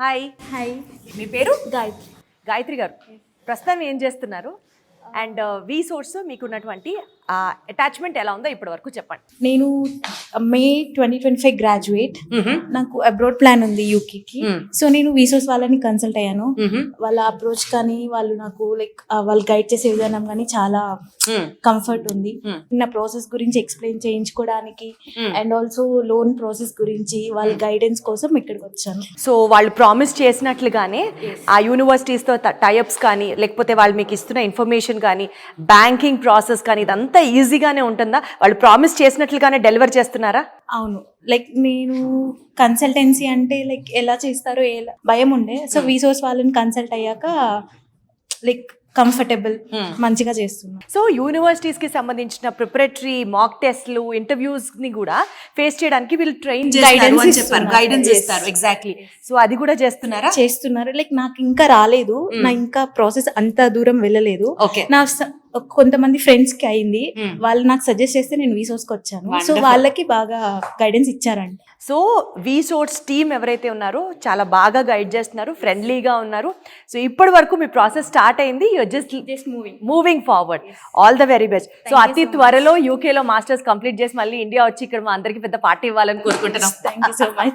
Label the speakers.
Speaker 1: Hi.
Speaker 2: Hi.
Speaker 1: మీ పేరు?
Speaker 2: గాయత్రి.
Speaker 1: గాయత్రి గారు. ప్రస్తుతం ఏం చేస్తున్నారు? అండ్ వి సోర్స్ మీకున్నటువంటి అటాచ్మెంట్ ఎలా ఉందో ఇప్పటి వరకు చెప్పండి.
Speaker 2: నేను May twenty twenty five graduate నాకు అబ్రాడ్ ప్లాన్ ఉంది యూకేకి. సో నేను వీసోస్ వాళ్ళని కన్సల్ట్ అయ్యాను. వాళ్ళ అప్రోచ్ కానీ వాళ్ళు నాకు లైక్ వాళ్ళు గైడ్ చేసే విధానం కానీ చాలా కంఫర్ట్ ఉంది. నా ప్రాసెస్ గురించి ఎక్స్ప్లెయిన్ చేయించుకోవడానికి. అండ్ ఆల్సో లోన్ ప్రాసెస్ గురించి వాళ్ళ గైడెన్స్ కోసం ఇక్కడికి వచ్చాను.
Speaker 1: సో వాళ్ళు ప్రామిస్ చేసినట్లుగానే ఆ యూనివర్సిటీస్తో టైఅప్స్ కానీ లేకపోతే వాళ్ళు మీకు ఇస్తున్న ఇన్ఫర్మేషన్ కానీ బ్యాంకింగ్ ప్రాసెస్ కానీ ఇదంతా ఈజీగానే ఉంటుందా? వాళ్ళు ప్రామిస్ చేసినట్లుగానే డెలివర్ చేస్తున్నారా?
Speaker 2: అవును. లైక్ నేను కన్సల్టెన్సీ అంటే లైక్ ఎలా చేస్తారో ఎలా భయం ఉండే. సో వీసోస్ వాళ్ళని కన్సల్ట్ అయ్యాక లైక్ కంఫర్టబుల్
Speaker 1: Hmm.
Speaker 2: మంచిగా చేస్తున్నా.
Speaker 1: సో యూనివర్సిటీస్కి సంబంధించిన ప్రిపరేటరీ మాక్ టెస్ట్లు ఇంటర్వ్యూస్ని కూడా ఫేస్ చేయడానికి వీళ్ళు ట్రైన్ చేస్తారు అని చెప్పారు. గైడెన్స్. ఇస్తారు. ఎగ్జాక్ట్లీ సో అది కూడా చేస్తున్నారా?
Speaker 2: చేస్తున్నారు? లైక్ నాకు ఇంకా రాలేదు.
Speaker 1: Hmm.
Speaker 2: నా ఇంకా ప్రాసెస్ అంత దూరం వెళ్ళలేదు.
Speaker 1: ఓకే
Speaker 2: నా కొంతమంది ఫ్రెండ్స్కి అయింది. వాళ్ళు నాకు సజెస్ట్ చేస్తే నేను వీసోస్కి వచ్చాను. సో. వాళ్ళకి బాగా గైడెన్స్ ఇచ్చారండి
Speaker 1: సో వి సోర్ట్స్ టీమ్ ఎవరైతే ఉన్నారో చాలా బాగా గైడ్ చేస్తున్నారు ఫ్రెండ్లీగా ఉన్నారు. సో ఇప్పటి వరకు మీ ప్రాసెస్ స్టార్ట్ అయింది. Just
Speaker 2: just moving
Speaker 1: moving forward all the very best so అతి. త్వరలో యూకేలో మాస్టర్స్ కంప్లీట్ చేసి మళ్ళీ ఇండియా వచ్చి ఇక్కడ మా అందరికి పెద్ద పార్టీ ఇవ్వాలని కోరుకుంటున్నాం.
Speaker 2: Thank you so much